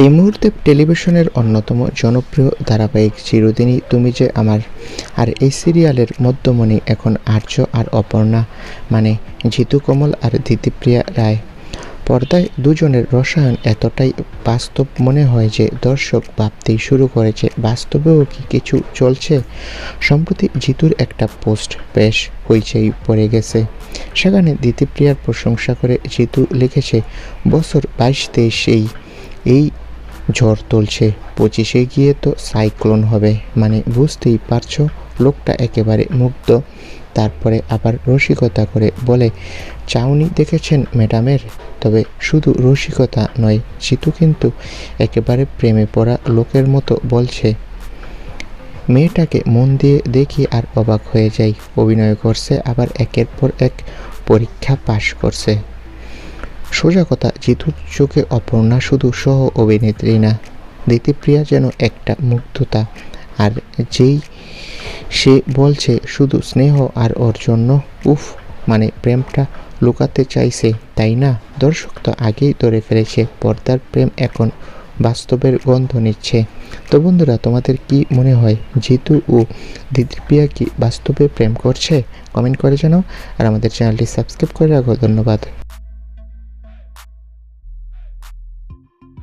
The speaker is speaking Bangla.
এই মুহূর্তে টেলিভিশনের অন্যতম জনপ্রিয় ধারাবাহিক চিরদিনই তুমি যে আমার। আর এই সিরিয়ালের মধ্যমণি এখন আর্য আর অপর্ণা মানে জিতু কমল আর দিতিপ্রিয়া রায়। পর্দায় দুজনের রসায়ন এতটাই বাস্তব মনে হয় যে দর্শক ভাবতেই শুরু করেছে বাস্তবেও কি কিছু চলছে। সম্প্রতি জিতুর একটা পোস্ট বেশ হইচই পড়ে গেছে। সেখানে দিতিপ্রিয়ার প্রশংসা করে জিতু লিখেছে, বছর বাইশ তেইশেই এই ঝড় তুলছে। পঁচিশে গিয়ে তো সাইক্লোন হবে। মানে বুঝতেই পারছ, লোকটা একেবারে মুগ্ধ। তারপরে আবার রসিকতা করে বলে, চাউনি দেখেছেন ম্যাডামের? তবে শুধু রসিকতা নয় জিতু কিন্তু একেবারে প্রেমে পড়া লোকের মতো বলছে। মেয়েটাকে মন দিয়ে দেখি আর অবাক হয়ে যাই। অভিনয় করছে, আবার একের পর এক পরীক্ষা পাশ করছে। সোজা কথা, জিতুর চোখে অপর্ণা শুধু সহ অভিনেত্রী না দিতিপ্রিয়া যেন একটা মুগ্ধতা। আর যেই সে বলছে, শুধু স্নেহ আর ওর জন্য উফ মানে প্রেমটা লুকাতে চাইছে, তাই না? দর্শক তো আগেই ধরে ফেলেছে, পর্দার প্রেম এখন বাস্তবের গন্ধ নিচ্ছে। তো বন্ধুরা, তোমাদের কি মনে হয়, জিতু ও দিদিপ্রিয়া কি বাস্তবে প্রেম করছে? কমেন্ট করে জানাও, আর আমাদের চ্যানেলটি সাবস্ক্রাইব করে রাখো, ধন্যবাদ।